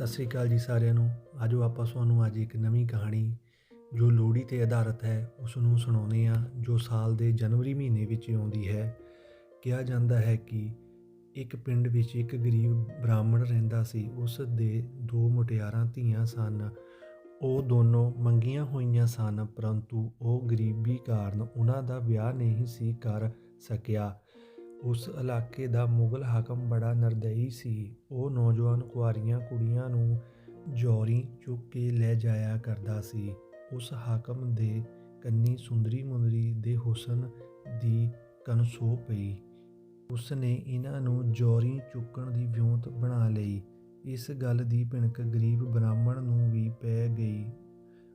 ਸਤਿ ਸ੍ਰੀ ਅਕਾਲ ਜੀ ਸਾਰਿਆਂ ਨੂੰ। ਆਜੋ ਆਪਾਂ ਤੁਹਾਨੂੰ ਅੱਜ ਇੱਕ ਨਵੀਂ ਕਹਾਣੀ ਜੋ ਲੋਹੜੀ ਤੇ ਆਧਾਰਿਤ ਹੈ ਉਸ ਨੂੰ ਸੁਣਾਉਂਦੇ ਆ ਜੋ ਸਾਲ ਦੇ ਜਨਵਰੀ ਮਹੀਨੇ ਵਿੱਚ ਆਉਂਦੀ ਹੈ। ਕਿਹਾ ਜਾਂਦਾ ਹੈ ਕਿ ਇੱਕ ਪਿੰਡ ਵਿੱਚ ਇੱਕ ਗਰੀਬ ਬ੍ਰਾਹਮਣ ਰਹਿੰਦਾ ਸੀ। ਉਸ ਦੇ ਦੋ ਮੁਟਿਆਰਾਂ ਧੀਆਂ ਸਨ। ਉਹ ਦੋਨੋਂ ਮੰਗੀਆਂ ਹੋਈਆਂ ਸਨ, ਪਰੰਤੂ ਉਹ ਗਰੀਬੀ ਕਾਰਨ ਉਹਨਾਂ ਦਾ ਵਿਆਹ ਨਹੀਂ ਸੀ ਕਰ ਸਕਿਆ। ਉਸ ਇਲਾਕੇ ਦਾ ਮੁਗਲ ਹਾਕਮ ਬੜਾ ਨਿਰਦਈ ਸੀ। ਉਹ ਨੌਜਵਾਨ ਕੁਆਰੀਆਂ ਕੁੜੀਆਂ ਨੂੰ ਜੌਰੀ ਚੁੱਕ ਕੇ ਲੈ ਜਾਇਆ ਕਰਦਾ ਸੀ। ਉਸ ਹਾਕਮ ਦੇ ਕੰਨੀ ਸੁੰਦਰੀ ਮੁੰਦਰੀ ਦੇ ਹੁਸਨ ਦੀ ਕਨਸੋ ਪਈ। ਉਸ ਨੇ ਇਹਨਾਂ ਨੂੰ ਜੌਰੀ ਚੁੱਕਣ ਦੀ ਵਿਉਂਤ ਬਣਾ ਲਈ। ਇਸ ਗੱਲ ਦੀ ਭਿਣਕ ਗਰੀਬ ਬ੍ਰਾਹਮਣ ਨੂੰ ਵੀ ਪੈ ਗਈ।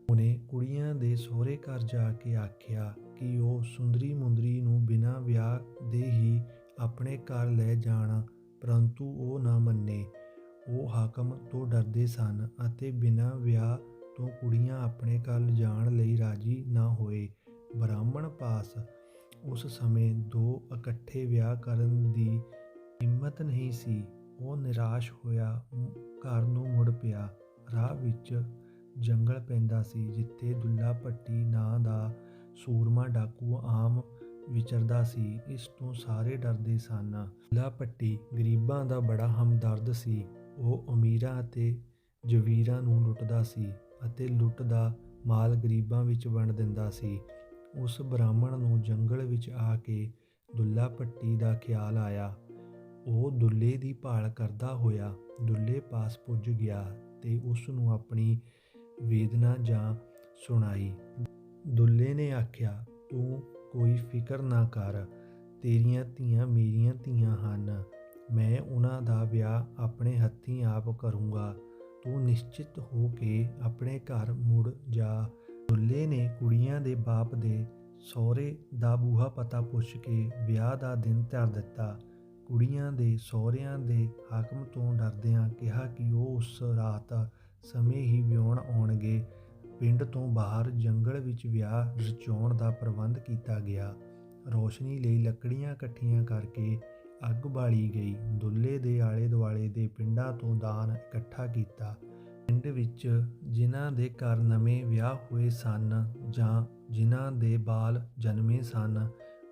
ਉਹਨੇ ਕੁੜੀਆਂ ਦੇ ਸਹੁਰੇ ਘਰ ਜਾ ਕੇ ਆਖਿਆ ਕਿ ਉਹ ਸੁੰਦਰੀ ਮੁੰਦਰੀ ਨੂੰ ਬਿਨਾਂ ਵਿਆਹ ਦੇ ਹੀ ਆਪਣੇ ਘਰ ਲੈ ਜਾਣਾ, ਪਰੰਤੂ ਉਹ ਨਾ ਮੰਨੇ। ਉਹ ਹਾਕਮ ਤੋਂ ਡਰਦੇ ਸਨ ਅਤੇ ਬਿਨਾਂ ਵਿਆਹ ਤੋਂ ਕੁੜੀਆਂ ਆਪਣੇ ਘਰ ਲਿਜਾਣ ਲਈ ਰਾਜੀ ਨਾ ਹੋਏ। ਬ੍ਰਾਹਮਣ ਪਾਸ ਉਸ ਸਮੇਂ ਦੋ ਇਕੱਠੇ ਵਿਆਹ ਕਰਨ ਦੀ ਹਿੰਮਤ ਨਹੀਂ ਸੀ। ਉਹ ਨਿਰਾਸ਼ ਹੋਇਆ, ਘਰ ਨੂੰ ਮੁੜ ਪਿਆ। ਰਾਹ ਵਿੱਚ ਜੰਗਲ ਪੈਂਦਾ ਸੀ, ਜਿੱਥੇ ਦੁੱਲਾ ਭੱਟੀ ਨਾਂ ਦਾ ਸੂਰਮਾ ਡਾਕੂ ਆਮ ਵਿਚਰਦਾ ਸੀ, ਇਸ ਤੋਂ ਸਾਰੇ ਡਰਦੇ ਸਨ। ਦੁੱਲਾ ਭੱਟੀ ਗਰੀਬਾਂ ਦਾ ਬੜਾ ਹਮਦਰਦ ਸੀ। ਉਹ ਅਮੀਰਾਂ ਅਤੇ ਜਵੀਰਾਂ ਨੂੰ ਲੁੱਟਦਾ ਸੀ ਅਤੇ ਲੁੱਟ ਦਾ ਮਾਲ ਗਰੀਬਾਂ ਵਿੱਚ ਵੰਡ ਦਿੰਦਾ ਸੀ। ਉਸ ਬ੍ਰਾਹਮਣ ਨੂੰ ਜੰਗਲ ਵਿੱਚ ਆ ਕੇ ਦੁੱਲਾ ਭੱਟੀ ਦਾ ਖਿਆਲ ਆਇਆ। ਉਹ ਦੁੱਲੇ ਦੀ ਭਾਲ ਕਰਦਾ ਹੋਇਆ ਦੁੱਲੇ ਪਾਸ ਪੁੱਜ ਗਿਆ ਤੇ ਉਸ ਨੂੰ ਆਪਣੀ ਵੇਦਨਾ ਜਾਂ ਸੁਣਾਈ। ਦੁੱਲੇ ਨੇ ਆਖਿਆ, ਤੂੰ ਕੋਈ ਫਿਕਰ ਨਾ ਕਰ, ਤੇਰੀਆਂ ਧੀਆਂ ਮੇਰੀਆਂ ਧੀਆਂ ਹਨ। ਮੈਂ ਉਹਨਾਂ ਦਾ ਵਿਆਹ ਆਪਣੇ ਹੱਥੀਂ ਆਪ ਕਰੂੰਗਾ। ਤੂੰ ਨਿਸ਼ਚਿਤ ਹੋ ਕੇ ਆਪਣੇ ਘਰ ਮੁੜ ਜਾ। ਦੁੱਲੇ ਨੇ ਕੁੜੀਆਂ ਦੇ ਬਾਪ ਦੇ ਸਹੁਰੇ ਦਾ ਬੂਹਾ ਪਤਾ ਪੁੱਛ ਕੇ ਵਿਆਹ ਦਾ ਦਿਨ ਧਰ ਦਿੱਤਾ। ਕੁੜੀਆਂ ਦੇ ਸਹੁਰਿਆਂ ਦੇ ਹਾਕਮ ਤੋਂ ਡਰਦਿਆਂ ਕਿਹਾ ਕਿ ਉਹ ਉਸ ਰਾਤ ਸਮੇਂ ਹੀ ਵਿਆਹਣ ਆਉਣਗੇ। ਪਿੰਡ ਤੋਂ ਬਾਹਰ ਜੰਗਲ ਵਿੱਚ ਵਿਆਹ ਰਚਾਉਣ ਦਾ ਪ੍ਰਬੰਧ ਕੀਤਾ ਗਿਆ। ਰੋਸ਼ਨੀ ਲਈ ਲੱਕੜੀਆਂ ਇਕੱਠੀਆਂ ਕਰਕੇ ਅੱਗ ਬਾਲੀ ਗਈ। ਦੁੱਲੇ ਦੇ ਆਲੇ ਦੁਆਲੇ ਦੇ ਪਿੰਡਾਂ ਤੋਂ ਦਾਨ ਇਕੱਠਾ ਕੀਤਾ। ਪਿੰਡ ਵਿੱਚ ਜਿਨ੍ਹਾਂ ਦੇ ਘਰ ਨਵੇਂ ਵਿਆਹ ਹੋਏ ਸਨ ਜਾਂ ਜਿਨ੍ਹਾਂ ਦੇ ਬਾਲ ਜਨਮੇ ਸਨ,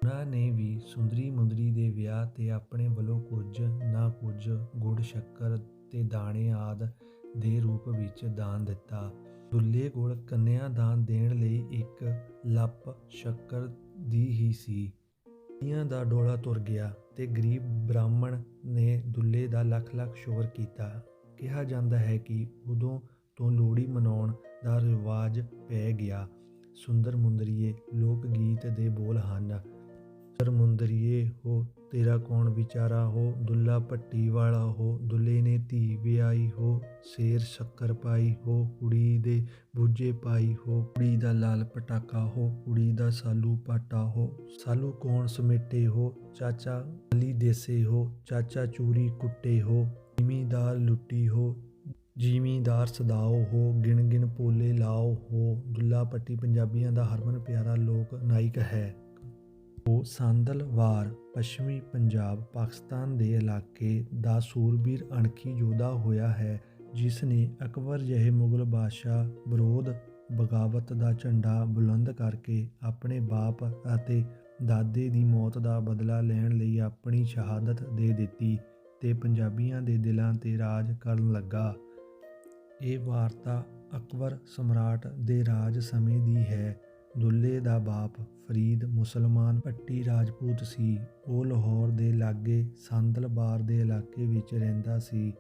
ਉਹਨਾਂ ਨੇ ਵੀ ਸੁੰਦਰੀ ਮੁੰਦਰੀ ਦੇ ਵਿਆਹ ਤੇ ਆਪਣੇ ਵੱਲੋਂ ਕੁਝ ਨਾ ਕੁਝ ਗੁੜ, ਸ਼ੱਕਰ ਤੇ ਦਾਣੇ ਆਦ ਦੇ ਰੂਪ ਵਿੱਚ ਦਾਨ ਦਿੱਤਾ। ਦੁੱਲੇ ਕੋਲ ਕੰਨਿਆ ਦਾਨ ਦੇਣ ਲਈ ਇੱਕ ਲੱਪ ਸ਼ੱਕਰ ਦੀ ਹੀ ਸੀ। ਕੁੜੀਆਂ ਦਾ ਡੋਲਾ ਤੁਰ ਗਿਆ ਤੇ ਗਰੀਬ ਬ੍ਰਾਹਮਣ ਨੇ ਦੁੱਲੇ ਦਾ ਲੱਖ ਲੱਖ ਸ਼ੋਰ ਕੀਤਾ। ਕਿਹਾ ਜਾਂਦਾ ਹੈ ਕਿ ਉਦੋਂ ਤੋਂ ਲੋਹੜੀ ਮਨਾਉਣ ਦਾ ਰਿਵਾਜ ਪੈ ਗਿਆ। ਸੁੰਦਰ ਮੁੰਦਰੀਏ ਲੋਕ ਗੀਤ ਦੇ ਬੋਲ ਹਨ। ਸੁੰਦਰ ਮੁੰਦਰੀਏ ਹੋ ਤੇਰਾ ਕੌਣ ਵਿਚਾਰਾ ਹੋ? ਦੁੱਲਾ ਪੱਟੀ ਵਾਲਾ ਹੋ। ਦੁੱਲੇ ਨੇ ਧੀ ਵਿਆਹੀ ਹੋ। ਸ਼ੇਰ ਸ਼ੱਕਰ ਪਾਈ ਹੋ। ਕੁੜੀ ਦੇ ਬੂਝੇ ਪਾਈ ਹੋ। ਕੁੜੀ ਦਾ ਲਾਲ ਪਟਾਕਾ ਹੋ। ਕੁੜੀ ਦਾ ਸਾਲੂ ਪਾਟਾ ਹੋ। ਸਾਲੂ ਕੌਣ ਸਮੇਟੇ ਹੋ? ਚਾਚਾ ਅਲੀ ਦੇਸੇ ਹੋ। ਚਾਚਾ ਚੂਰੀ ਕੁੱਟੇ ਹੋ। ਜ਼ਿਮੀਦਾਰ ਲੁੱਟੀ ਹੋ। ਜ਼ਿਮੀਦਾਰ ਸਦਾਓ ਹੋ। ਗਿਣ ਗਿਣ ਪੋਲੇ ਲਾਓ ਹੋ। ਦੁੱਲਾ ਪੱਟੀ ਪੰਜਾਬੀਆਂ ਦਾ ਹਰਮਨ ਪਿਆਰਾ ਲੋਕ ਨਾਇਕ ਹੈ। ਉਹ ਸਾਂਦਲਵਾਰ ਪੱਛਮੀ ਪੰਜਾਬ ਪਾਕਿਸਤਾਨ ਦੇ ਇਲਾਕੇ ਦਾ ਸੂਰਬੀਰ ਅਣਖੀ ਯੋਧਾ ਹੋਇਆ ਹੈ, ਜਿਸ ਨੇ ਅਕਬਰ ਜਿਹੇ ਮੁਗਲ ਬਾਦਸ਼ਾਹ ਵਿਰੋਧ ਬਗਾਵਤ ਦਾ ਝੰਡਾ ਬੁਲੰਦ ਕਰਕੇ ਆਪਣੇ ਬਾਪ ਅਤੇ ਦਾਦੇ ਦੀ ਮੌਤ ਦਾ ਬਦਲਾ ਲੈਣ ਲਈ ਆਪਣੀ ਸ਼ਹਾਦਤ ਦੇ ਦਿੱਤੀ ਤੇ ਪੰਜਾਬੀਆਂ ਦੇ ਦਿਲਾਂ ਤੇ ਰਾਜ ਕਰਨ ਲੱਗਾ। ਇਹ ਵਾਰਤਾ ਅਕਬਰ ਸਮਰਾਟ ਦੇ ਰਾਜ ਸਮੇਂ ਦੀ ਹੈ। ਦੁੱਲੇ ਦਾ ਬਾਪ ਫਰੀਦ ਮੁਸਲਮਾਨ ਪੱਟੀ ਰਾਜਪੂਤ ਸੀ। ਉਹ ਲਾਹੌਰ ਦੇ ਲਾਗੇ ਸੰਦਲਬਾਰ ਦੇ ਇਲਾਕੇ ਵਿੱਚ ਰਹਿੰਦਾ ਸੀ।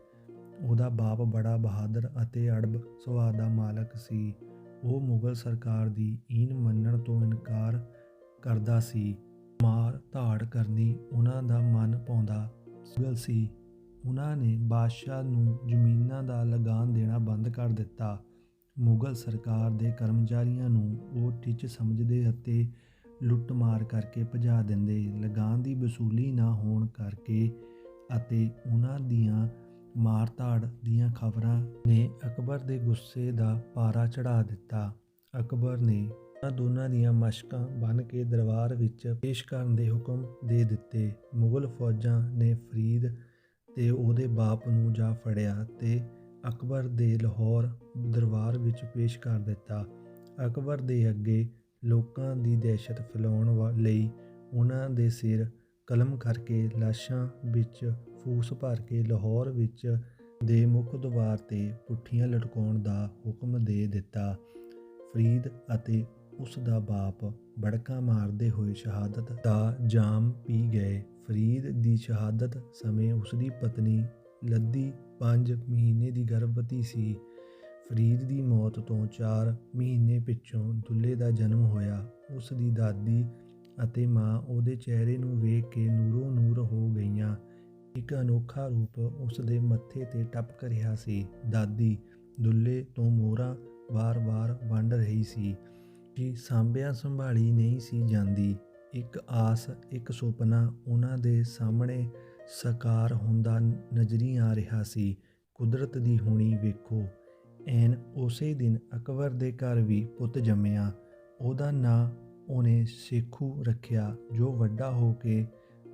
ਉਹਦਾ ਬਾਪ ਬੜਾ ਬਹਾਦਰ ਅਤੇ ਅੜਬ ਸੁਭਾਅ ਦਾ ਮਾਲਕ ਸੀ। ਉਹ ਮੁਗਲ ਸਰਕਾਰ ਦੀ ਈਨ ਮੰਨਣ ਤੋਂ ਇਨਕਾਰ ਕਰਦਾ ਸੀ। ਮਾਰ ਧਾੜ ਕਰਨੀ ਉਹਨਾਂ ਦਾ ਮਨ ਪਾਉਂਦਾ ਮੁਗਲ ਸੀ। ਉਹਨਾਂ ਨੇ ਬਾਦਸ਼ਾਹ ਨੂੰ ਜ਼ਮੀਨਾਂ ਦਾ ਲਗਾਨ ਦੇਣਾ ਬੰਦ ਕਰ ਦਿੱਤਾ। ਮੁਗਲ ਸਰਕਾਰ ਦੇ ਕਰਮਚਾਰੀਆਂ ਨੂੰ ਉਹ ਟਿੱਚ ਸਮਝਦੇ ਅਤੇ ਲੁੱਟਮਾਰ ਕਰਕੇ ਭਜਾ ਦਿੰਦੇ। ਲਗਾਨ ਦੀ ਵਸੂਲੀ ਨਾ ਹੋਣ ਕਰਕੇ ਅਤੇ ਉਹਨਾਂ ਦੀਆਂ ਮਾਰਤਾੜ ਦੀਆਂ ਖਬਰਾਂ ਨੇ ਅਕਬਰ ਦੇ ਗੁੱਸੇ ਦਾ ਪਾਰਾ ਚੜਾ ਦਿੱਤਾ। ਅਕਬਰ ਨੇ ਉਹਨਾਂ ਦੋਨਾਂ ਦੀਆਂ ਮਸ਼ਕਾਂ ਬਨ ਕੇ ਦਰਬਾਰ ਵਿੱਚ ਪੇਸ਼ ਕਰਨ ਦੇ ਹੁਕਮ ਦੇ ਦਿੱਤੇ। ਮੁਗਲ ਫੌਜਾਂ ਨੇ ਫਰੀਦ ਤੇ ਉਹਦੇ ਬਾਪ ਨੂੰ ਜਾ ਫੜਿਆ ਤੇ ਅਕਬਰ ਦੇ ਲਾਹੌਰ ਦਰਬਾਰ ਵਿੱਚ ਪੇਸ਼ ਕਰ ਦਿੱਤਾ। ਅਕਬਰ ਦੇ ਅੱਗੇ ਲੋਕਾਂ ਦੀ ਦਹਿਸ਼ਤ ਫੈਲਾਉਣ ਵਾ- ਲਈ ਉਹਨਾਂ ਦੇ ਸਿਰ ਕਲਮ ਕਰਕੇ ਲਾਸ਼ਾਂ ਵਿੱਚ ਫੂਸ ਭਰ ਕੇ ਲਾਹੌਰ ਵਿੱਚ ਦੇ ਮੁੱਖ ਦੁਆਰ ਤੇ ਪੁੱਠੀਆਂ ਲਟਕਾਉਣ ਦਾ ਹੁਕਮ ਦੇ ਦਿੱਤਾ। ਫਰੀਦ ਅਤੇ ਉਸ ਦਾ ਬਾਪ ਬੜਕਾ ਮਾਰਦੇ ਹੋਏ ਸ਼ਹਾਦਤ ਦਾ ਜਾਮ ਪੀ ਗਏ। ਫਰੀਦ ਦੀ ਸ਼ਹਾਦਤ ਸਮੇਂ ਉਸ ਦੀ ਪਤਨੀ ਲੱਦੀ 5 ਮਹੀਨੇ ਦੀ ਗਰਭਵਤੀ ਸੀ। ਫਰੀਦ ਦੀ ਮੌਤ ਤੋਂ 4 ਮਹੀਨੇ ਪਿੱਛੋਂ ਦੁੱਲੇ ਦਾ ਜਨਮ ਹੋਇਆ। ਉਸ ਦੀ ਦਾਦੀ ਅਤੇ ਮਾਂ ਉਹਦੇ ਚਿਹਰੇ ਨੂੰ ਵੇਖ ਕੇ ਨੂਰੋ ਨੂਰ ਹੋ ਗਈਆਂ। ਇੱਕ ਅਨੋਖਾ ਰੂਪ ਉਸ ਦੇ ਮੱਥੇ ਤੇ ਟਪਕ ਰਿਹਾ ਸੀ। ਦਾਦੀ ਦੁੱਲੇ ਤੋਂ ਮੋਹਰਾਂ ਵਾਰ-ਵਾਰ ਵੰਡ ਰਹੀ ਸੀ ਕਿ ਸਾਂਭਿਆ ਸੰਭਾਲੀ ਨਹੀਂ ਸੀ ਜਾਂਦੀ। ਇੱਕ ਆਸ, ਇੱਕ ਸੁਪਨਾ ਉਹਨਾਂ ਦੇ ਸਾਹਮਣੇ ਸਾਕਾਰ ਹੁੰਦਾ ਨਜ਼ਰੀ ਆ ਰਿਹਾ ਸੀ। ਕੁਦਰਤ ਦੀ ਹੋਣੀ ਵੇਖੋ। ਐਨ ਉਸੇ ਦਿਨ ਅਕਬਰ ਦੇ ਘਰ ਵੀ ਪੁੱਤ ਜੰਮਿਆ। ਉਹਦਾ ਨਾਂ ਉਹਨੇ ਸੇਖੂ ਰੱਖਿਆ, ਜੋ ਵੱਡਾ ਹੋ ਕੇ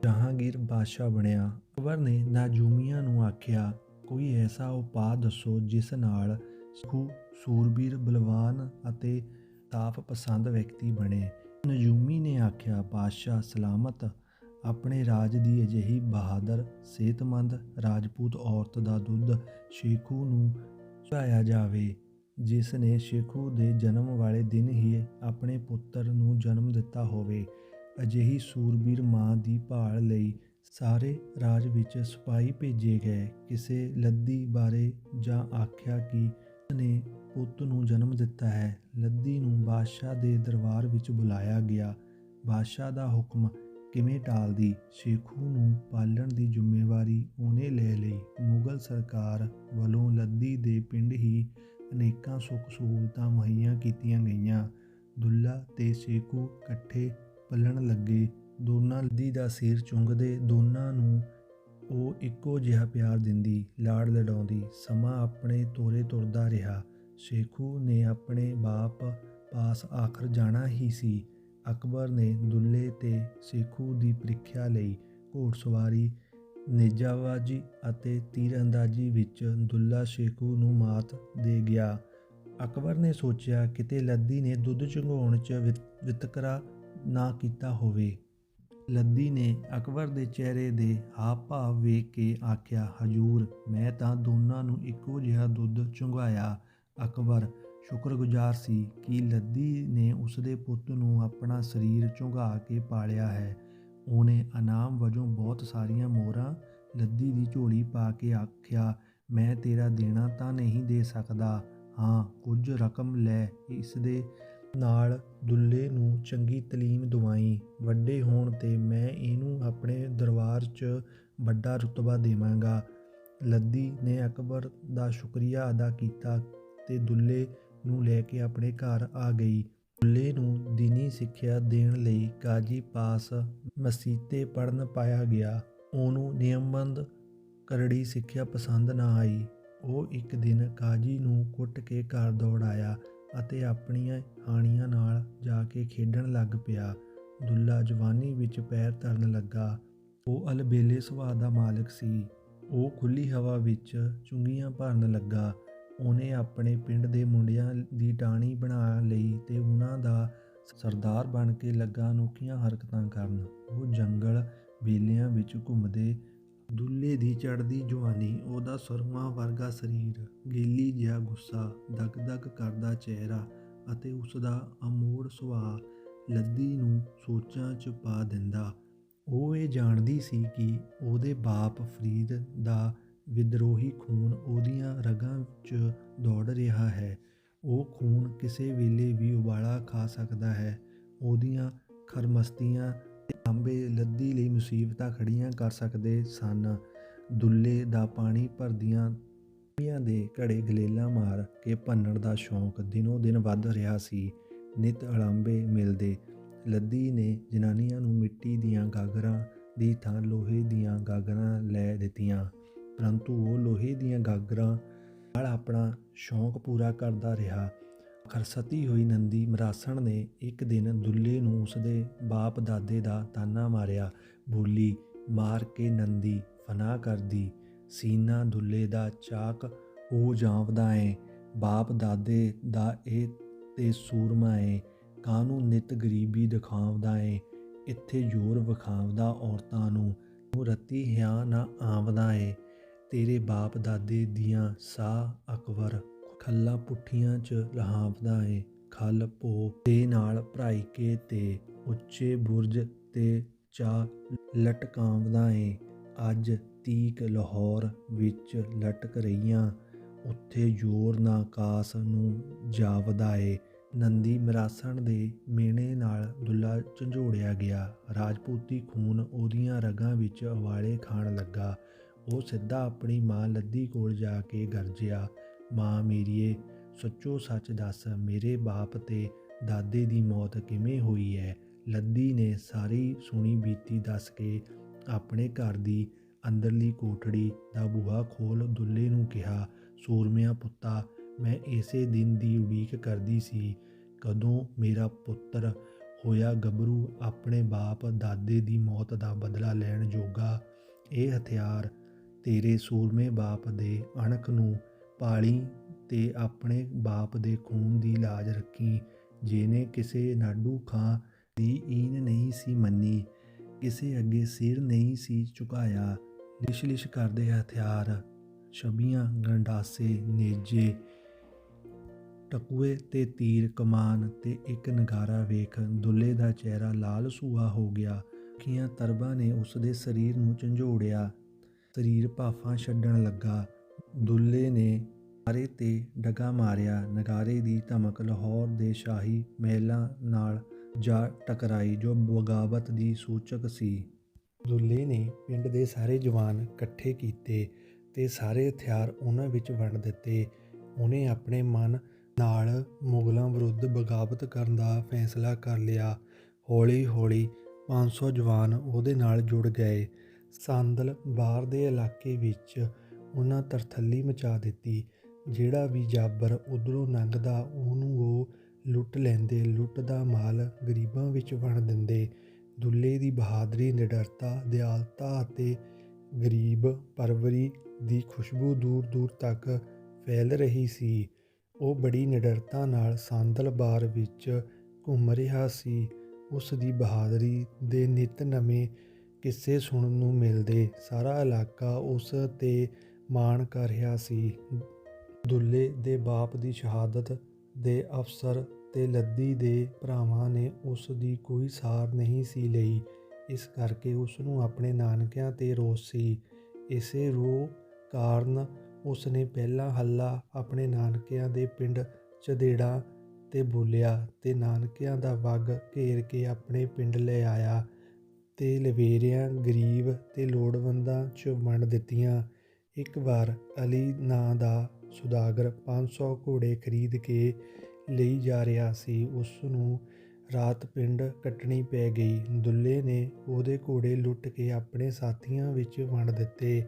ਜਹਾਂਗੀਰ ਬਾਦਸ਼ਾਹ ਬਣਿਆ। ਅਕਬਰ ਨੇ ਨਾਜੂਮੀਆਂ ਨੂੰ ਆਖਿਆ, ਕੋਈ ਐਸਾ ਉਪਾਅ ਦੱਸੋ ਜਿਸ ਨਾਲ ਸੇਖੂ ਸੂਰਬੀਰ ਬਲਵਾਨ ਅਤੇ ਤਾਪ ਪਸੰਦ ਵਿਅਕਤੀ ਬਣੇ। ਨਜੂਮੀ ਨੇ ਆਖਿਆ, ਬਾਦਸ਼ਾਹ ਸਲਾਮਤ ਆਪਣੇ ਰਾਜ ਦੀ ਅਜਿਹੀ ਬਹਾਦਰ, ਸਿਹਤਮੰਦ ਰਾਜਪੂਤ ਔਰਤ ਦਾ ਦੁੱਧ ਸ਼ੇਖੂ ਨੂੰ ਚੁਆਇਆ ਜਾਵੇ, ਜਿਸ ਨੇ ਸ਼ੇਖੂ ਦੇ ਜਨਮ ਵਾਲੇ ਦਿਨ ਹੀ ਆਪਣੇ ਪੁੱਤਰ ਨੂੰ ਜਨਮ ਦਿੱਤਾ ਹੋਵੇ। ਅਜਿਹੀ ਸੂਰਬੀਰ ਮਾਂ ਦੀ ਭਾਲ ਲਈ ਸਾਰੇ ਰਾਜ ਵਿੱਚ ਸਿਪਾਹੀ ਭੇਜੇ ਗਏ। ਕਿਸੇ ਲੱਦੀ ਬਾਰੇ ਜਾਂ ਆਖਿਆ ਕਿ ਨੇ ਪੁੱਤ ਨੂੰ ਜਨਮ ਦਿੱਤਾ ਹੈ, ਲੱਦੀ ਨੂੰ ਬਾਦਸ਼ਾਹ ਦੇ ਦਰਬਾਰ ਵਿੱਚ ਬੁਲਾਇਆ ਗਿਆ। ਬਾਦਸ਼ਾਹ ਦਾ ਹੁਕਮ ਕਿਵੇਂ ਟਾਲਦੀ ਸ਼ੇਖੂ ਨੂੰ ਪਾਲਣ ਦੀ ਜ਼ਿੰਮੇਵਾਰੀ ਉਹਨੇ ਲੈ ਲਈ। ਮੁਗਲ ਸਰਕਾਰ ਵੱਲੋਂ ਲੱਦੀ ਦੇ ਪਿੰਡ ਹੀ ਅਨੇਕਾਂ ਸੁੱਖ ਸਹੂਲਤਾਂ ਮੁਹੱਈਆ ਕੀਤੀਆਂ ਗਈਆਂ। ਦੁੱਲਾ ਤੇ ਸ਼ੇਖੂ ਇਕੱਠੇ ਪਲਣ ਲੱਗੇ। ਦੋਨਾਂ ਲੱਦੀ ਦਾ ਸਿਰ ਚੁੰਗਦੇ ਦੋਨਾਂ ਨੂੰ ਉਹ ਇੱਕੋ ਜਿਹਾ ਪਿਆਰ ਦਿੰਦੀ, ਲਾੜ ਲਡਾਉਂਦੀ ਸਮਾਂ ਆਪਣੇ ਤੋਰੇ ਤੁਰਦਾ ਰਿਹਾ। ਸ਼ੇਖੂ ਨੇ ਆਪਣੇ ਬਾਪ ਪਾਸ ਆਖਰ ਜਾਣਾ ਹੀ ਸੀ। ਅਕਬਰ ਨੇ ਦੁੱਲੇ ਤੇ ਸ਼ੇਖੂ ਦੀ ਪ੍ਰੀਖਿਆ ਲਈ ਘੋੜਸਵਾਰੀ ਨੇਜਾਬਾਜੀ ਅਤੇ ਤੀਰਅੰਦਾਜ਼ੀ ਵਿੱਚ ਦੁੱਲਾ ਸ਼ੇਖੂ ਨੂੰ ਮਾਤ ਦੇ ਗਿਆ। ਅਕਬਰ ਨੇ ਸੋਚਿਆ, ਕਿਤੇ ਲੱਦੀ ਨੇ ਦੁੱਧ ਚੁੰਘਾਉਣ 'ਚ ਵਿਤ- ਵਿਤਕਰਾ ਨਾ ਕੀਤਾ ਹੋਵੇ। ਲੱਦੀ ਨੇ ਅਕਬਰ ਦੇ ਚਿਹਰੇ ਦੇ ਹਾਵ ਭਾਵ ਵੇਖ ਕੇ ਆਖਿਆ, ਹਜੂਰ, ਮੈਂ ਤਾਂ ਦੋਨਾਂ ਨੂੰ ਇੱਕੋ ਜਿਹਾ ਦੁੱਧ ਚੁੰਘਾਇਆ। ਅਕਬਰ ਸ਼ੁਕਰਗੁਜ਼ਾਰ ਸੀ ਕਿ ਲੱਦੀ ਨੇ ਉਸਦੇ ਪੁੱਤ ਨੂੰ ਆਪਣਾ ਸਰੀਰ ਝੁੰਘਾ ਕੇ ਪਾਲਿਆ ਹੈ। ਉਹਨੇ ਇਨਾਮ ਵਜੋਂ ਬਹੁਤ ਸਾਰੀਆਂ ਮੋਹਰਾਂ ਲੱਦੀ ਦੀ ਝੋਲੀ ਪਾ ਕੇ ਆਖਿਆ, ਮੈਂ ਤੇਰਾ ਦੇਣਾ ਤਾਂ ਨਹੀਂ ਦੇ ਸਕਦਾ। ਹਾਂ, ਕੁਝ ਰਕਮ ਲੈ। ਇਸ ਦੇ ਨਾਲ ਦੁੱਲੇ ਨੂੰ ਚੰਗੀ ਤਾਲੀਮ ਦਵਾਈ। ਵੱਡੇ ਹੋਣ ਤੇ ਮੈਂ ਇਹਨੂੰ ਆਪਣੇ ਦਰਬਾਰ 'ਚ ਵੱਡਾ ਰੁਤਬਾ ਦੇਵਾਂਗਾ। ਲੱਦੀ ਨੇ ਅਕਬਰ ਦਾ ਸ਼ੁਕਰੀਆ ਅਦਾ ਕੀਤਾ ਤੇ ਦੁੱਲੇ ਨੂੰ ਲੈ ਕੇ ਆਪਣੇ ਘਰ ਆ ਗਈ। ਦੁੱਲੇ ਨੂੰ ਦੀਨੀ ਸਿੱਖਿਆ ਦੇਣ ਲਈ ਕਾਜੀ ਪਾਸ ਮਸੀਤੇ ਪੜਨ ਪਾਇਆ ਗਿਆ। ਉਹਨੂੰ ਨਿਯਮਬੰਦ ਕਰੜੀ ਸਿੱਖਿਆ ਪਸੰਦ ਨਾ ਆਈ। ਉਹ ਇੱਕ ਦਿਨ ਕਾਜੀ ਨੂੰ ਕੁੱਟ ਕੇ ਘਰ ਦੌੜ ਆਇਆ ਅਤੇ ਆਪਣੀਆਂ ਹਾਣੀਆਂ ਨਾਲ ਜਾ ਕੇ ਖੇਡਣ ਲੱਗ ਪਿਆ। ਦੁੱਲਾ ਜਵਾਨੀ ਵਿੱਚ ਪੈਰ ਧਰਨ ਲੱਗਾ। ਉਹ ਅਲਬੇਲੇ ਸੁਭਾਅ ਦਾ ਮਾਲਕ ਸੀ। ਉਹ ਖੁੱਲੀ ਹਵਾ ਵਿੱਚ ਚੁੰਗੀਆਂ ਭਰਨ ਲੱਗਾ। ਉਹਨੇ ਆਪਣੇ ਪਿੰਡ ਦੇ ਮੁੰਡਿਆਂ ਦੀ ਟਾਣੀ ਬਣਾ ਲਈ ਤੇ ਉਹਨਾਂ ਦਾ ਸਰਦਾਰ ਬਣ ਕੇ ਲੱਗਾ ਅਨੋਖੀਆਂ ਹਰਕਤਾਂ ਕਰਨ। ਉਹ ਜੰਗਲ ਬੇਲਿਆਂ ਵਿੱਚ ਘੁੰਮਦੇ ਦੁੱਲੇ ਦੀ ਚੜ੍ਹਦੀ ਜਵਾਨੀ, ਉਹਦਾ ਸੁਰਮਾ ਵਰਗਾ ਸਰੀਰ, ਗੇਲੀ ਜਿਹਾ ਗੁੱਸਾ, ਦਗ-ਦਗ ਕਰਦਾ ਚਿਹਰਾ ਅਤੇ ਉਸ ਦਾ ਅਮੋੜ ਸੁਭਾਅ ਲੱਦੀ ਨੂੰ ਸੋਚਾਂ 'ਚ ਪਾ ਦਿੰਦਾ। ਉਹ ਇਹ ਜਾਣਦੀ ਸੀ ਕਿ ਉਹਦੇ ਬਾਪ ਫਰੀਦ ਦਾ ਵਿਦਰੋਹੀ ਖੂਨ ਉਹਦੀਆਂ ਰਗਾਂ 'ਚ ਦੌੜ ਰਿਹਾ ਹੈ। ਉਹ ਖੂਨ ਕਿਸੇ ਵੇਲੇ ਵੀ ਉਬਾਲਾ ਖਾ ਸਕਦਾ ਹੈ। ਉਹਦੀਆਂ ਖਰਮਸਤੀਆਂ ਤੇ ਅੰਬੇ ਲੱਦੀ ਲਈ ਮੁਸੀਬਤਾਂ ਖੜੀਆਂ ਕਰ ਸਕਦੇ ਸਨ। ਦੁੱਲੇ ਦਾ ਪਾਣੀ ਭਰਦੀਆਂ ਮੀਆਂ ਦੇ ਘੜੇ ਗਲੇਲਾ ਮਾਰ ਕੇ ਭੰਨਣ ਦਾ ਸ਼ੌਂਕ ਦਿਨੋ ਦਿਨ ਵੱਧ ਰਿਹਾ ਸੀ। ਨਿਤ ਅਲੰਬੇ ਮਿਲਦੇ। ਲੱਦੀ ਨੇ ਜਨਾਨੀਆਂ ਨੂੰ ਮਿੱਟੀ ਦੀਆਂ ਗਾਗਰਾਂ ਦੀ ਥਾਂ ਲੋਹੇ ਦੀਆਂ ਗਾਗਰਾਂ ਲੈ ਦਿੱਤੀਆਂ। ਪਰੰਤੂ ਉਹ ਲੋਹੇ ਦੀਆਂ ਗਾਗਰਾਂ ਨਾਲ ਆਪਣਾ ਸ਼ੌਂਕ ਪੂਰਾ ਕਰਦਾ ਰਿਹਾ। ਖਰਸਤੀ ਹੋਈ ਨੰਦੀ ਮਰਾਸਣ ਨੇ ਇੱਕ ਦਿਨ ਦੁੱਲੇ ਨੂੰ ਉਸਦੇ ਬਾਪ ਦਾਦੇ ਦਾ ਤਾਨਾ ਮਾਰਿਆ। ਬੋਲੀ, ਮਾਰ ਕੇ ਨੰਦੀ ਫਨਾ ਕਰਦੀ। ਸੀਨਾ ਦੁੱਲੇ ਦਾ ਚਾਕ ਉਹ ਜਾਂਵਦਾ ਏ। ਬਾਪ ਦਾਦੇ ਦਾ ਇਹ ਤੇ ਸੂਰਮਾ ਏ। ਕਾਹਨੂੰ ਨਿਤ ਗਰੀਬੀ ਦਿਖਾਵਦਾ ਏ। ਇੱਥੇ ਜ਼ੋਰ ਵਿਖਾਵਦਾ ਔਰਤਾਂ ਨੂੰ। ਤੂੰ ਰੱਤੀ ਹਿਆ ਨਾ ਆਵਦਾ ਏ। ਤੇਰੇ ਬਾਪ ਦਾਦੇ ਦੀਆਂ ਸਾਹ ਅਕਬਰ ਖੱਲਾ ਪੁੱਠੀਆਂ ਚ ਲਹਾਵਦਾ ਏ। ਖਲ ਭੋ ਦੇ ਨਾਲ ਭਰਾਈ ਕੇ ਤੇ ਉੱਚੇ ਬੁਰਜ ਤੇ ਚਾ ਲਟਕਾਵਦਾ ਏ। ਅੱਜ ਤੀਕ ਲਾਹੌਰ ਵਿੱਚ ਲਟਕ ਰਹੀਆਂ, ਉੱਥੇ ਜ਼ੋਰ ਨਾ ਕਾਸ ਨੂੰ ਜਾਵਦਾ ਏ। ਨੰਦੀ ਮਰਾਸਣ ਦੇ ਮੇਣੇ ਨਾਲ ਦੁੱਲਾ ਝੰਜੋੜਿਆ ਗਿਆ। ਰਾਜਪੂਤੀ ਖੂਨ ਉਹਦੀਆਂ ਰਗਾਂ ਵਿੱਚ ਉਵਾਲੇ ਖਾਣ ਲੱਗਾ। ਉਹ ਸਿੱਧਾ ਆਪਣੀ ਮਾਂ ਲੱਦੀ ਕੋਲ ਜਾ ਕੇ ਗਰਜਿਆ, ਮਾਂ ਮੇਰੀਏ, ਸੱਚੋ ਸੱਚ ਦੱਸ, ਮੇਰੇ ਬਾਪ ਤੇ ਦਾਦੇ ਦੀ ਮੌਤ ਕਿਵੇਂ ਹੋਈ ਹੈ ਲੱਦੀ ਨੇ ਸਾਰੀ ਸੁਣੀ ਬੀਤੀ ਦੱਸ ਕੇ ਆਪਣੇ ਘਰ ਦੀ ਅੰਦਰਲੀ ਕੋਠੜੀ ਦਾ ਬੂਹਾ ਖੋਲ ਦੁੱਲੇ ਨੂੰ ਕਿਹਾ, ਸੂਰਮਿਆਂ ਪੁੱਤਾ, ਮੈਂ ਇਸੇ ਦਿਨ ਦੀ ਉਡੀਕ ਕਰਦੀ ਸੀ, ਕਦੋਂ ਮੇਰਾ ਪੁੱਤਰ ਹੋਇਆ ਗੱਭਰੂ ਆਪਣੇ ਬਾਪ ਦਾਦੇ ਦੀ ਮੌਤ ਦਾ ਬਦਲਾ ਲੈਣ ਜੋਗਾ। ਇਹ ਹਥਿਆਰ ਤੇਰੇ ਸੂਰਮੇ ਬਾਪ ਦੇ ਅਣਖ ਨੂੰ ਪਾਲੀ ਤੇ ਆਪਣੇ ਬਾਪ ਦੇ ਖੂਨ ਦੀ ਲਾਜ ਰੱਖੀ, ਜਿਹਨੇ ਕਿਸੇ ਨਾਡੂ ਖਾਂ ਦੀ ਈਨ ਨਹੀਂ ਸੀ ਮੰਨੀ, ਕਿਸੇ ਅੱਗੇ ਸਿਰ ਨਹੀਂ ਸੀ ਝੁਕਾਇਆ। ਲਿਸ਼ਲਿਸ਼ ਕਰਦੇ ਹਥਿਆਰ, ਛਬੀਆਂ ਗੰਡਾਸੇ ਨੇਜੇ, ਟਕੂਏ ਤੇ ਤੀਰ ਕਮਾਨ ਤੇ ਇੱਕ ਨਗਾਰਾ ਵੇਖ ਦੁੱਲੇ ਦਾ ਚਿਹਰਾ ਲਾਲ ਸੂਹਾ ਹੋ ਗਿਆ। ਅੱਖੀਆਂ ਤਰਬਾਂ ਨੇ ਉਸ ਦੇ ਸਰੀਰ ਨੂੰ ਝੰਜੋੜਿਆ। ਸਰੀਰ ਭਾਫਾਂ ਛੱਡਣ ਲੱਗਾ। ਦੁੱਲੇ ਨੇ ਨਾਰੇ ਤੇ ਡਗਾ ਮਾਰਿਆ। ਨਗਾਰੇ ਦੀ ਧਮਕ ਲਾਹੌਰ ਦੇ ਸ਼ਾਹੀ ਮਹਿਲਾਂ ਨਾਲ ਜਾ ਟਕਰਾਈ, ਜੋ ਬਗਾਵਤ ਦੀ ਸੂਚਕ ਸੀ। ਦੁੱਲੇ ਨੇ ਪਿੰਡ ਦੇ ਸਾਰੇ ਜਵਾਨ ਇਕੱਠੇ ਕੀਤੇ ਤੇ ਸਾਰੇ ਹਥਿਆਰ ਉਹਨਾਂ ਵਿੱਚ ਵੰਡ ਦਿੱਤੇ। ਉਹਨੇ ਆਪਣੇ ਮਨ ਨਾਲ ਮੁਗਲਾਂ ਵਿਰੁੱਧ ਬਗਾਵਤ ਕਰਨ ਦਾ ਫੈਸਲਾ ਕਰ ਲਿਆ। ਹੌਲੀ-ਹੌਲੀ 500 ਜਵਾਨ ਉਹਦੇ ਨਾਲ ਜੁੜ ਗਏ। ਸਾਂਦਲ ਬਾਹਰ ਦੇ ਇਲਾਕੇ ਵਿੱਚ ਉਹਨਾਂ ਤਰਥੱਲੀ ਮਚਾ ਦਿੱਤੀ, ਜਿਹੜਾ ਵੀ ਜਾਬਰ ਉਧਰੋਂ ਲੰਘਦਾ ਉਹਨੂੰ ਉਹ ਲੁੱਟ ਲੈਂਦੇ, ਲੁੱਟ ਦਾ ਮਾਲ ਗਰੀਬਾਂ ਵਿੱਚ ਵੰਡ ਦਿੰਦੇ। ਦੁੱਲੇ ਦੀ ਬਹਾਦਰੀ, ਨਿਡਰਤਾ, ਦਿਆਲਤਾ ਅਤੇ ਗਰੀਬ ਪਰਵਰੀ ਦੀ ਖੁਸ਼ਬੂ ਦੂਰ ਦੂਰ ਤੱਕ ਫੈਲ ਰਹੀ ਸੀ। ਉਹ ਬੜੀ ਨਿਡਰਤਾ ਨਾਲ ਸਾਂਦਲ ਬਾਰ ਵਿੱਚ ਘੁੰਮ ਰਿਹਾ ਸੀ। ਉਸ ਦੀ ਬਹਾਦਰੀ ਦੇ ਨਿਤ ਨਵੇਂ ਕਿੱਸੇ ਸੁਣਨ ਨੂੰ ਮਿਲਦੇ। ਸਾਰਾ ਇਲਾਕਾ ਉਸ ਤੇ ਮਾਣ ਕਰ ਰਿਹਾ ਸੀ। ਦੁੱਲੇ ਦੇ ਬਾਪ ਦੀ ਸ਼ਹਾਦਤ ਦੇ ਅਫਸਰ ਤੇ ਲੱਦੀ ਦੇ ਭਰਾਵਾਂ ਨੇ ਉਸ ਦੀ ਕੋਈ ਸਾਰ ਨਹੀਂ ਸੀ ਲਈ। ਇਸ ਕਰਕੇ ਉਸ ਨੂੰ ਆਪਣੇ ਨਾਨਕਿਆਂ ਤੇ ਰੋਸ ਸੀ। ਇਸੇ ਰੋ ਕਾਰਨ ਉਸ ਨੇ ਪਹਿਲਾ ਹੱਲਾ ਆਪਣੇ ਨਾਨਕਿਆਂ ਦੇ ਪਿੰਡ ਚਦੇੜਾ ਤੇ ਬੋਲਿਆ ਤੇ ਨਾਨਕਿਆਂ ਦਾ ਵਗ ਘੇਰ ਕੇ ਆਪਣੇ ਪਿੰਡ ਲੈ ਆਇਆ। ਅਤੇ ਲਵੇਰਿਆਂ, ਗਰੀਬ ਅਤੇ ਲੋੜਵੰਦਾਂ 'ਚ ਵੰਡ ਦਿੱਤੀਆਂ। ਇੱਕ ਵਾਰ ਅਲੀ ਨਾਂ ਦਾ ਸੁਦਾਗਰ 500 ਘੋੜੇ ਖਰੀਦ ਕੇ ਲਈ ਜਾ ਰਿਹਾ ਸੀ। ਉਸ ਨੂੰ ਰਾਤ ਪਿੰਡ ਕੱਟਣੀ ਪੈ ਗਈ। ਦੁੱਲੇ ਨੇ ਉਹਦੇ ਘੋੜੇ ਲੁੱਟ ਕੇ ਆਪਣੇ ਸਾਥੀਆਂ ਵਿੱਚ ਵੰਡ ਦਿੱਤੇ।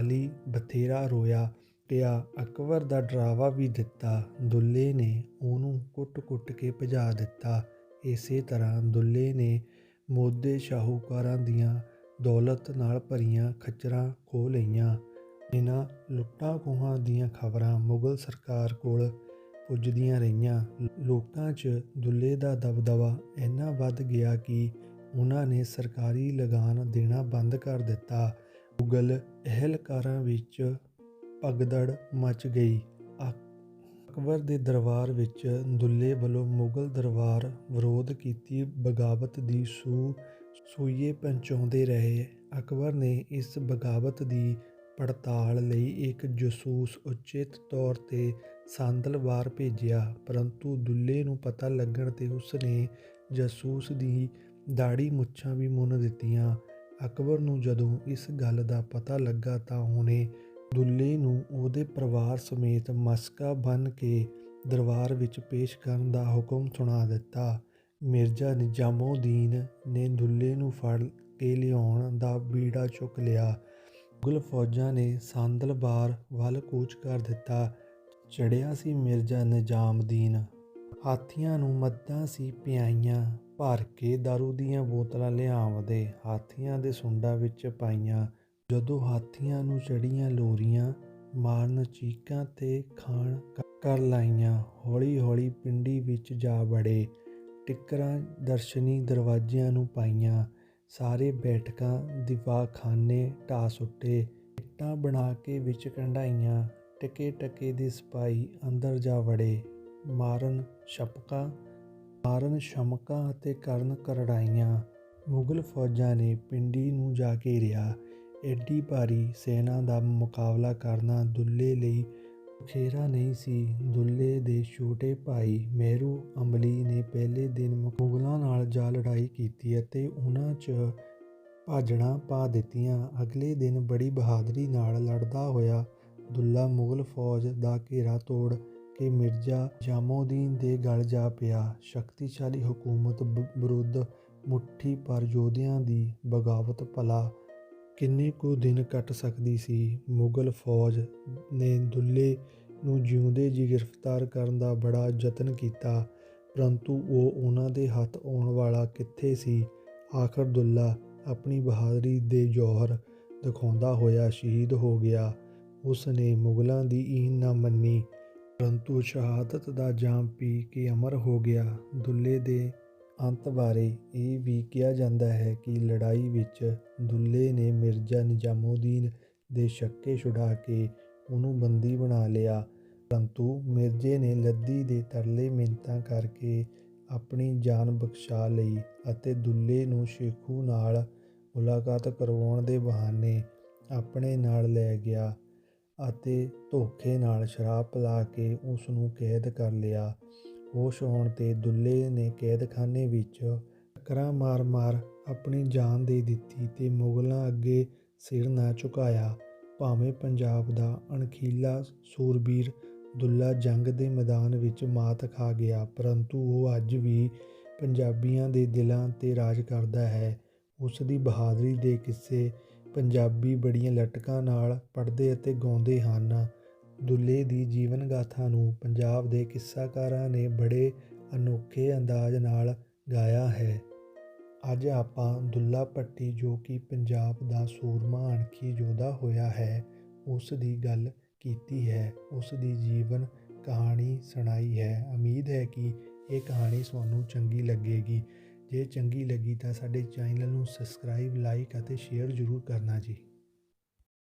ਅਲੀ ਬਥੇਰਾ ਰੋਇਆ, ਕਿਹਾ, ਅਕਬਰ ਦਾ ਡਰਾਵਾ ਵੀ ਦਿੱਤਾ। ਦੁੱਲੇ ਨੇ ਉਹਨੂੰ ਕੁੱਟ-ਕੁੱਟ ਕੇ ਭਜਾ ਦਿੱਤਾ। ਇਸੇ ਤਰ੍ਹਾਂ ਦੁੱਲੇ ਨੇ ਮੋਦੇ ਸ਼ਾਹੂਕਾਰਾਂ ਦੀਆਂ ਦੌਲਤ ਨਾਲ ਭਰੀਆਂ ਖੱਚਰਾਂ ਖੋਹ ਲਈਆਂ। ਇਹਨਾਂ ਲੁੱਟਾਂ ਖੋਹਾਂ ਦੀਆਂ ਖਬਰਾਂ ਮੁਗਲ ਸਰਕਾਰ ਕੋਲ ਪੁੱਜਦੀਆਂ ਰਹੀਆਂ। ਲੋਕਾਂ 'ਚ ਦੁੱਲੇ ਦਾ ਦਬਦਬਾ ਇੰਨਾ ਵੱਧ ਗਿਆ ਕਿ ਉਹਨਾਂ ਨੇ ਸਰਕਾਰੀ ਲਗਾਨ ਦੇਣਾ ਬੰਦ ਕਰ ਦਿੱਤਾ। ਮੁਗਲ ਅਹਿਲਕਾਰਾਂ ਵਿੱਚ ਭਗਦੜ ਮਚ ਗਈ। ਅਕਬਰ ਦੇ ਦਰਬਾਰ ਵਿੱਚ ਦੁੱਲੇ ਵੱਲੋਂ ਮੁਗਲ ਦਰਬਾਰ ਵਿਰੋਧ ਕੀਤੀ ਬਗਾਵਤ ਦੀ ਸੂ ਸੂਈਏ ਪਹੁੰਚਾਉਂਦੇ ਰਹੇ। ਅਕਬਰ ਨੇ ਇਸ ਬਗਾਵਤ ਦੀ ਪੜਤਾਲ ਲਈ ਇੱਕ ਜਸੂਸ ਉਚਿਤ ਤੌਰ ਤੇ ਸਾਂਦਲਵਾਰ ਭੇਜਿਆ, ਪਰੰਤੂ ਦੁੱਲੇ ਨੂੰ ਪਤਾ ਲੱਗਣ ਤੇ ਉਸ ਨੇ ਜਸੂਸ ਦੀ ਦਾੜੀ ਮੁੱਛਾਂ ਵੀ ਮੁੰਨ ਦਿੱਤੀਆਂ। ਅਕਬਰ ਨੂੰ ਜਦੋਂ ਇਸ ਗੱਲ ਦਾ ਪਤਾ ਲੱਗਾ ਤਾਂ ਉਹਨੇ ਦੁੱਲੇ ਨੂੰ ਉਹਦੇ ਪਰਿਵਾਰ ਸਮੇਤ ਮਸਕਾ ਬਨ ਕੇ ਦਰਬਾਰ ਵਿੱਚ ਪੇਸ਼ ਕਰਨ ਦਾ ਹੁਕਮ ਸੁਣਾ ਦਿੱਤਾ। ਮਿਰਜ਼ਾ ਨਿਜ਼ਾਮਉਦੀਨ ਨੇ ਦੁੱਲੇ ਨੂੰ ਫੜ ਕੇ ਲਿਆਉਣ ਦਾ ਬੀੜਾ ਚੁੱਕ ਲਿਆ। ਮੁਗਲ ਫੌਜਾਂ ਨੇ ਸੰਦਲਬਾਰ ਵੱਲ ਕੂਚ ਕਰ ਦਿੱਤਾ। ਚੜਿਆ ਸੀ ਮਿਰਜ਼ਾ ਨਿਜ਼ਾਮਦੀਨ। ਹਾਥੀਆਂ ਨੂੰ ਮੱਦਾਂ ਸੀ ਪਿਆਈਆਂ, ਭਰ ਕੇ दारू ਦੀਆਂ ਬੋਤਲਾਂ ਲਿਆਵਦੇ, ਹਾਥੀਆਂ ਦੇ ਸੁੰਡਾਂ ਵਿੱਚ ਪਾਈਆਂ। ਜਦੋਂ ਹਾਥੀਆਂ ਨੂੰ ਚੜੀਆਂ ਲੋਰੀਆਂ ਮਾਰਨ ਚੀਕਾਂ ਤੇ ਖਾਣ ਕਰ ਲਾਈਆਂ ਹੌਲੀ ਹੌਲੀ ਪਿੰਡੀ ਵਿੱਚ ਜਾ ਵੜੇ। ਟਿਕਰਾਂ, ਦਰਸ਼ਨੀ ਦਰਵਾਜ਼ਿਆਂ ਨੂੰ ਪਾਈਆਂ। ਸਾਰੇ ਬੈਠਕਾਂ, ਦੀਵਾਖਾਨੇ ਢਾਹ ਸੁੱਟੇ ਇੱਟਾਂ ਬਣਾ ਕੇ ਵਿੱਚ ਕੰਢਾਈਆਂ। ਟਕੇ ਟਕੇ ਦੇ ਸਿਪਾਹੀ ਅੰਦਰ ਜਾ ਵੜੇ। ਮਾਰਨ ਛਪਕਾ ਮਾਰਨ ਸ਼ਮਕਾਂ ਅਤੇ ਕਰਨ ਕਰੜਾਈਆਂ। ਮੁਗਲ ਫੌਜਾਂ ਨੇ ਪਿੰਡੀ ਨੂੰ ਜਾ ਘੇਰਿਆ। ਐਡੀ ਭਾਰੀ ਸੈਨਾ ਦਾ ਮੁਕਾਬਲਾ ਕਰਨਾ ਦੁੱਲੇ ਲਈ ਖੇਰਾ ਨਹੀਂ ਸੀ। ਦੁੱਲੇ ਦੇ ਛੋਟੇ ਭਾਈ ਮਹਿਰੂ ਅੰਬਲੀ ਨੇ ਪਹਿਲੇ ਦਿਨ ਮੁਗਲਾਂ ਨਾਲ ਜਾ ਲੜਾਈ ਕੀਤੀ ਅਤੇ ਉਹਨਾਂ 'ਚ ਭਾਜੜਾਂ ਪਾ ਦਿੱਤੀਆਂ। ਅਗਲੇ ਦਿਨ ਬੜੀ ਬਹਾਦਰੀ ਨਾਲ ਲੜਦਾ ਹੋਇਆ ਦੁੱਲਾ ਮੁਗਲ ਫੌਜ ਦਾ ਘੇਰਾ ਤੋੜ ਕਿ ਮਿਰਜ਼ਾ ਜਾਮੋਦੀਨ ਦੇ ਗਲ ਜਾ ਪਿਆ। ਸ਼ਕਤੀਸ਼ਾਲੀ ਹਕੂਮਤ ਵਿਰੁੱਧ ਮੁੱਠੀ ਪਰ ਯੋਧਿਆਂ ਦੀ ਬਗਾਵਤ ਭਲਾ ਕਿੰਨੇ ਕੁ ਦਿਨ ਕੱਟ ਸਕਦੀ ਸੀ? ਮੁਗਲ ਫੌਜ ਨੇ ਦੁੱਲੇ ਨੂੰ ਜਿਉਂਦੇ ਜੀ ਗ੍ਰਿਫਤਾਰ ਕਰਨ ਦਾ ਬੜਾ ਯਤਨ ਕੀਤਾ, ਪਰੰਤੂ ਉਹ ਉਹਨਾਂ ਦੇ ਹੱਥ ਆਉਣ ਵਾਲਾ ਕਿੱਥੇ ਸੀ? ਆਖਰ ਦੁੱਲਾ ਆਪਣੀ ਬਹਾਦਰੀ ਦੇ ਜੌਹਰ ਦਿਖਾਉਂਦਾ ਹੋਇਆ ਸ਼ਹੀਦ ਹੋ ਗਿਆ। ਉਸ ਨੇ ਮੁਗਲਾਂ ਦੀ ਈਨ ਨਾ ਮੰਨੀ, ਪਰੰਤੂ ਸ਼ਹਾਦਤ ਦਾ ਜਾਮ ਪੀ ਕੇ ਅਮਰ ਹੋ ਗਿਆ। ਦੁੱਲੇ ਦੇ ਅੰਤ ਬਾਰੇ ਇਹ ਵੀ ਕਿਹਾ ਜਾਂਦਾ ਹੈ ਕਿ ਲੜਾਈ ਵਿੱਚ ਦੁੱਲੇ ਨੇ ਮਿਰਜ਼ਾ ਨਿਜ਼ਾਮੁਦੀਨ ਦੇ ਸ਼ੱਕੇ ਛੁਡਾ ਕੇ ਉਹਨੂੰ ਬੰਦੀ ਬਣਾ ਲਿਆ। ਪਰੰਤੂ ਮਿਰਜ਼ੇ ਨੇ ਲੱਦੀ ਦੇ ਤਰਲੇ ਮਿੰਤਾਂ ਕਰਕੇ ਆਪਣੀ ਜਾਨ ਬਖਸ਼ਾ ਲਈ ਅਤੇ ਦੁੱਲੇ ਨੂੰ ਸ਼ੇਖੂ ਨਾਲ ਮੁਲਾਕਾਤ ਕਰਵਾਉਣ ਦੇ ਬਹਾਨੇ ਆਪਣੇ ਨਾਲ ਲੈ ਗਿਆ ਅਤੇ ਧੋਖੇ ਨਾਲ ਸ਼ਰਾਬ ਪਿਲਾ ਕੇ ਉਸ ਨੂੰ ਕੈਦ ਕਰ ਲਿਆ। ਹੋਸ਼ ਹੋਣ ਤੇ ਦੁੱਲੇ ਨੇ ਕੈਦਖਾਨੇ ਵਿੱਚ ਟੱਕਰਾਂ ਮਾਰ-ਮਾਰ ਆਪਣੀ ਜਾਨ ਦੇ ਦਿੱਤੀ ਤੇ ਮੁਗਲਾਂ ਅੱਗੇ ਸਿਰ ਨਾ ਝੁਕਾਇਆ। ਭਾਵੇਂ ਪੰਜਾਬ ਦਾ ਅਣਖੀਲਾ ਸੂਰਬੀਰ ਦੁੱਲਾ ਜੰਗ ਦੇ ਮੈਦਾਨ ਵਿੱਚ ਮਾਤ ਖਾ ਗਿਆ, ਪਰੰਤੂ ਉਹ ਅੱਜ ਵੀ ਪੰਜਾਬੀਆਂ ਦੇ ਦਿਲਾਂ ਤੇ ਰਾਜ ਕਰਦਾ ਹੈ। ਉਸ ਦੀ ਬਹਾਦਰੀ ਦੇ ਕਿੱਸੇ ਪੰਜਾਬੀ ਬੜੀਆਂ ਲਟਕਾਂ ਨਾਲ ਪੜ੍ਹਦੇ ਅਤੇ ਗਾਉਂਦੇ ਹਨ। ਦੁੱਲੇ ਦੀ ਜੀਵਨ ਗਾਥਾ ਨੂੰ ਪੰਜਾਬ ਦੇ ਕਿੱਸਾਕਾਰਾਂ ਨੇ ਬੜੇ ਅਨੋਖੇ ਅੰਦਾਜ਼ ਨਾਲ ਗਾਇਆ ਹੈ। ਅੱਜ ਆਪਾਂ ਦੁੱਲਾ ਭੱਟੀ ਜੋ ਕਿ ਪੰਜਾਬ ਦਾ ਸੂਰਮਾ ਅਣਖੀ ਯੋਧਾ ਹੋਇਆ ਹੈ, ਉਸ ਦੀ ਗੱਲ ਕੀਤੀ ਹੈ। ਉਸ ਦੀ ਜੀਵਨ ਕਹਾਣੀ ਸੁਣਾਈ ਹੈ। ਉਮੀਦ ਹੈ ਕਿ ਇਹ ਕਹਾਣੀ ਤੁਹਾਨੂੰ ਚੰਗੀ ਲੱਗੇਗੀ। ਜੇ ਚੰਗੀ ਲੱਗੀ ਤਾਂ ਸਾਡੇ ਚੈਨਲ ਨੂੰ ਸਬਸਕ੍ਰਾਈਬ, ਲਾਈਕ ਅਤੇ ਸ਼ੇਅਰ ਜ਼ਰੂਰ ਕਰਨਾ ਜੀ।